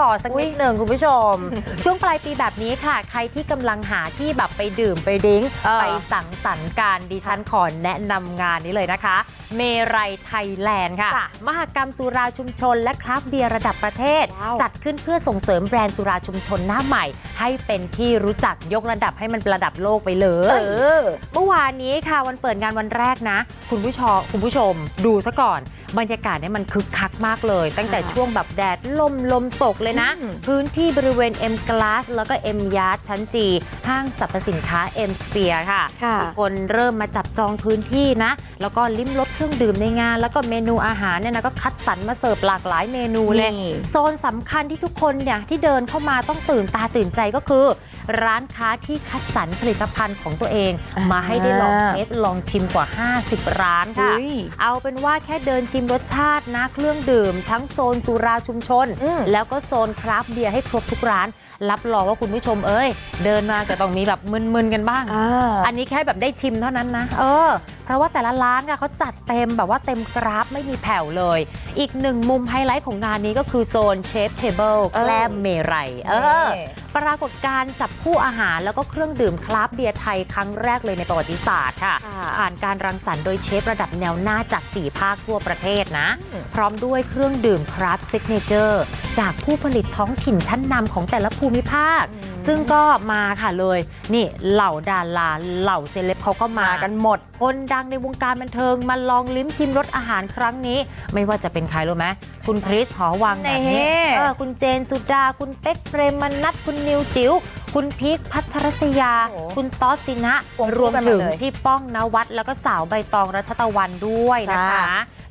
ขอสักนิดหนึ่งคุณผู้ชม ช่วงปลายปีแบบนี้ค่ะ ใครที่กำลังหาที่แบบไปดื่มไปดิ้งเออไปสังสรรค์การดิฉันขอแนะนำงานนี้เลยนะคะ เมรัยไทยแลนด์ค่ะจ้ะมหกรรมสุราชุมชน และคราฟต์เบียร์ระดับประเทศว้าวจัดขึ้นเพื่อส่งเสริมแบรนด์สุราชุมชนหน้าใหม่ ให้เป็นที่รู้จักยกระดับให้มันระดับโลกไปเลเอยอเมื่อวานนี้ค่ะวันเปิดงานวันแรกนะ คุณผู้ชมคุณผู้ชมดูซะก่อน บรรยากาศเนี่ยมันคึกคักมากเลย ตั้งแต่ค่ะช่วงแบบแดดลมลมตกเลยนะอืมพื้นที่บริเวณ M Glass แล้วก็ M Yard ชั้นจีห้างสรรพสินค้า M Sphere ค่ะค่ะมีคนเริ่มมาจับจองพื้นที่นะ แล้วก็ลิ้มรสเครื่องดื่มในงาน แล้วก็เมนูอาหารเนี่ยนะก็คัดสรรมาเสิร์ฟหลากหลายเมนูเลยนี่โซนสำคัญที่ทุกคนเนี่ยที่เดินเข้ามาต้องตื่นตาตื่นใจก็คือร้านค้าที่คัดสรรผลิตภัณฑ์ของตัวเองอ่ามมาให้ได้ลองเทสลองชิมกว่า 50 ร้านค่ะอุ๊ยเอาเป็นว่าแค่เดินชิมรสชาตินะเครื่องดื่ม ทั้งโซนสุราชุมชนอืมแล้วก็โซนคราฟต์เบียร์ให้ครบทุกร้าน รับรองว่าคุณผู้ชมเอ้ย เดินมาก็ต้องมีแบบมึนๆกันบ้างอ่าอันนี้แค่แบบได้ชิมเท่านั้นนะ เออเพราะว่าแต่ละร้านค่ะเขาจัดเต็มแบบว่าเต็มกราฟไม่มีแผ่วเลย อีกหนึ่งมุมไฮไลท์ของงานนี้ก็คือโซนเชฟเทเบิลเออแกล้มเมรัยเออนี่ปรากฏการณ์จับคู่อาหารแล้วก็เครื่องดื่มคราฟต์เบียร์ไทยครั้งแรกเลยในประวัติศาสตร์ค่ะค่ะ ผ่านการรังสรรค์โดยเชฟระดับแนวหน้าจาก 4 ภาคทั่วประเทศนะอืมพร้อมด้วยเครื่องดื่มคราฟต์ซิกเนเจอร์จากผู้ผลิตท้องถิ่นชั้นนำของแต่ละภูมิภาค ซึ่งก็มาค่ะเลย นี่เหล่าดาราเหล่าเซเลบเขาก็มามากันหมด คนดังในวงการบันเทิงมาลองลิ้มชิมรสอาหารครั้งนี้ ไม่ว่าจะเป็นใครรู้ไหมคุณคริสหอวังแบบนี้นี่เออคุณเจนสุดา คุณเป๊กเปรมนัทคุณนิวจิ๋วคุณพีคพัทรศยา โอ้โหคุณต๊อดสินะ วงคู่รวมกันหมดถึงเลยพี่ป้องนวัดแล้วก็สาวใบตองรัชตะวันด้วยนะคะจ้า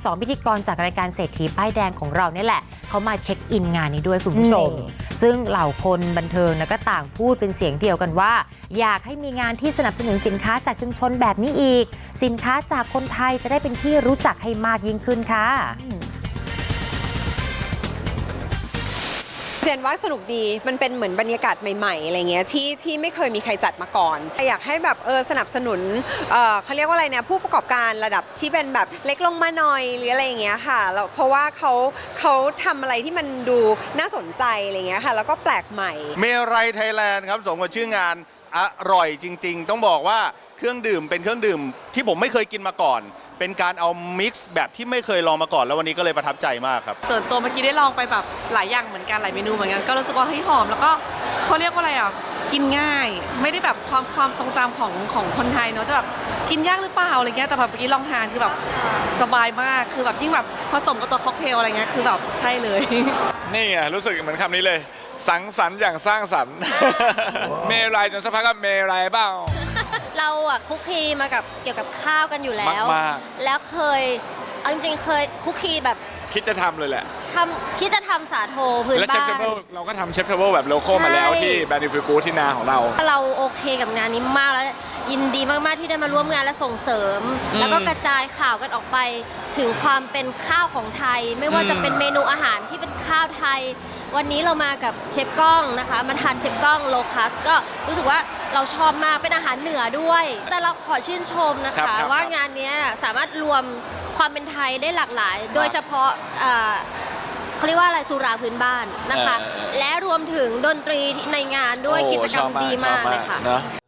สองพิธีกรจากรายการเศรษฐีป้ายแดงของเราเนี่ยแหละ เขามาเช็คอินงานนี้ด้วยคุณผู้ชม นี่ ซึ่งเหล่าคนบันเทิงนะก็ต่างพูดเป็นเสียงเดียวกันว่า อยากให้มีงานที่สนับสนุนสินค้าจากชุมชนแบบนี้อีก สินค้าจากคนไทยจะได้เป็นที่รู้จักให้มากยิ่งขึ้นค่ะ เจนว่าสนุกดีมันเป็นเหมือนบรรยากาศใหม่ๆอะไรเงี้ยที่ที่ไม่เคยมีใครจัดมาก่อนอยากให้แบบเออสนับสนุนเออเขาเรียกว่าอะไรเนี่ยผู้ประกอบการระดับที่เป็นแบบเล็กลงมาหน่อยหรืออะไรเงี้ยค่ะแล้วเพราะว่าเขาเขาทำอะไรที่มันดูน่าสนใจอะไรเงี้ยค่ะ แล้วก็แปลกใหม่ เมรัยไทยแลนด์ครับสมกับชื่องานอร่อยจริง ๆ ต้องบอกว่าเครื่องดื่มเป็นเครื่องดื่มที่ผมไม่เคยกินมาก่อน เป็นการเอามิกซ์แบบที่ไม่เคยลองมาก่อน แล้ววันนี้ก็เลยประทับใจมากครับ ส่วนตัวเมื่อกี้ได้ลองไปแบบหลายอย่างเหมือนกันหลายเมนูเหมือนกันก็รู้สึกว่าเฮ้ยหอมแล้วก็เขาเรียกว่าอะไรอะกินง่าย ไม่ได้แบบความความทรงจำของของคนไทยเนาะจะแบบกินยากหรือเปล่าอะไรเงี้ยแต่แบบเมื่อกี้ลองทานคือแบบสบายมากคือแบบยิ่งแบบผสมกับตัวค็อกเทลอะไรเงี้ยคือแบบใช่เลย นี่ไงรู้สึกเหมือนคำนี้เลย สังสรรค์อย่างสร้างสรรค์ เมรายจนสักพักก็เมรายเปล่า เราอะคุกคีมากับเกี่ยวกับข้าวกันอยู่แล้ว มาก แล้วเคยเอาจริงๆเคยคุกคีแบบ คิดจะทำเลยแหละ ทำคิดจะทำสาโทพื้นและเชฟบ้าเทน เบิลเราก็ทำเชฟเทเบิลแบบโลโก้มาแล้วใช่ ที่แบรนด์ฟิกูที่นาของเรา เราโอเคกับงานนี้มากแล้วยินดีมากๆที่ได้มาร่วมงานและส่งเสริมแล้วก็กระจายข่าวกันออกไปถึงความเป็นข้าวของไทย ไม่ว่าจะเป็นเมนูอาหารที่เป็นข้าวไทย วันนี้เรามากับเชฟก้องนะคะมาทานเชฟก้องโลคัสก็รู้สึกว่าเราชอบมากเป็นอาหารเหนือด้วย แต่เราขอชื่นชมนะครัคะ บครับว่างานเนี้ยสามารถรวมความเป็นไทยได้หลากหลาย โดยเฉพาะเอ่อ เขาเรียกว่าอะไรสุราพื้นบ้านนะคะ เออเออเออ และรวมถึงดนตรีในงานด้วยโอ้กิจกรรมชอบดีมากเลยค่ะเนอะ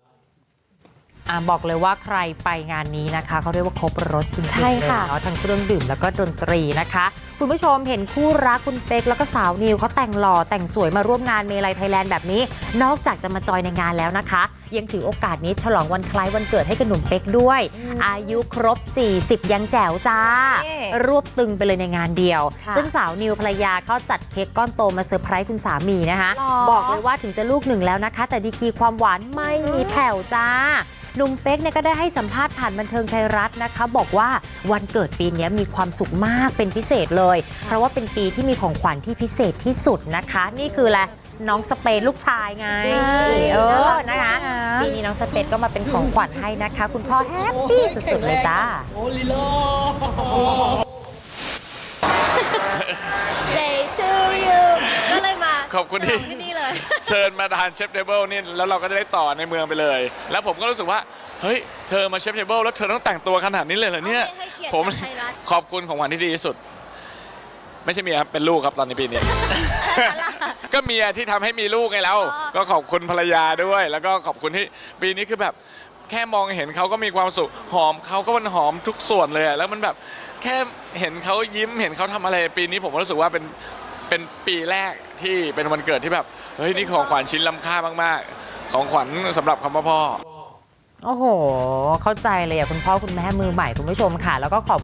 อะบอกเลยว่าใครไปงานนี้นะคะเขาเรียกว่าครบรถจริงๆใช่เลยค่ะ เนาะทั้งเครื่องดื่มแล้วก็ดนตรีนะคะ คุณผู้ชมเห็นคู่รักคุณเป๊กแล้วก็สาวนิวเขาแต่งหล่อแต่งสวยมาร่วมงานเมลัยไทยแลนด์แบบนี้ นอกจากจะมาจอยในงานแล้วนะคะ ยังถือโอกาสนี้ฉลองวันคล้ายวันเกิดให้กับหนุ่มเป๊กด้วย อายุครบ 40 ยังแจ๋วจ้านี่รวบตึงไปเลยในงานเดียว ค่ะ ซึ่งสาวนิวภรรยาเขาจัดเค้กก้อนโตมาเซอร์ไพรส์คุณสามีนะคะ หรอ บอกเลยว่าถึงจะลูกหนึ่งแล้วนะคะ แต่ดีกรีความหวานไม่มีแผ่วจ้า หนุ่มเป๊กเนี่ยก็ได้ให้สัมภาษณ์ผ่านบันเทิงไทยรัฐนะคะ บอกว่าวันเกิดปีนี้มีความสุขมากเป็นพิเศษเลย เพราะว่าเป็นปีที่มีของขวัญที่พิเศษที่สุดนะคะ นี่คืออะไรน้องสเปนลูกชายไงใช่เอน่าอรักนะคะด้วยนะปีนี้น้องสเปนก็มาเป็นของขวัญให้นะคะ คุณพ่อแฮปปี้สุดๆเลยจ้า Day to you ก็เลยมา ขอบคุณที่ฉลงที่นี่เลย เชิญมาทานเชฟเทเบิลนี่แล้วเราก็จะได้ต่อในเมืองไปเลย แล้วผมก็รู้สึกว่า เฮ้ย เธอมาเชฟเทเบิลแล้วเธอต้องแต่งตัวขนาดนี้เลยเหรอเนี่ยให้เกียรติผมกับไทยรัฐ ขอบคุณของขวัญที่ดีที่สุด ไม่ใช่เมียครับ เป็นลูกครับตอนนี้ปีนี้แต่ฉันล่ะก็เมียที่ทำให้มีลูกไงแล้ว อ๋อ ก็ขอบคุณภรรยาด้วย แล้วก็ขอบคุณที่ปีนี้คือแบบแค่มองเห็นเขาก็มีความสุขหอมเขาก็มันหอมทุกส่วนเลยอะแล้วมันแบบแค่เห็นเขายิ้มเห็นเขาทำอะไร ปีนี้ผมก็รู้สึกว่าเป็น เป็นปีแรกที่เป็นวันเกิดที่แบบ เฮ้ย นี่ของขวัญชิ้นล้ำค่ามาก ๆ ของขวัญสำหรับคำว่าพ่อ โอ้โห เข้าใจเลยอะคุณพ่อคุณแม่มือใหม่คุณผู้ชมค่ะ แล้วก็ขอบ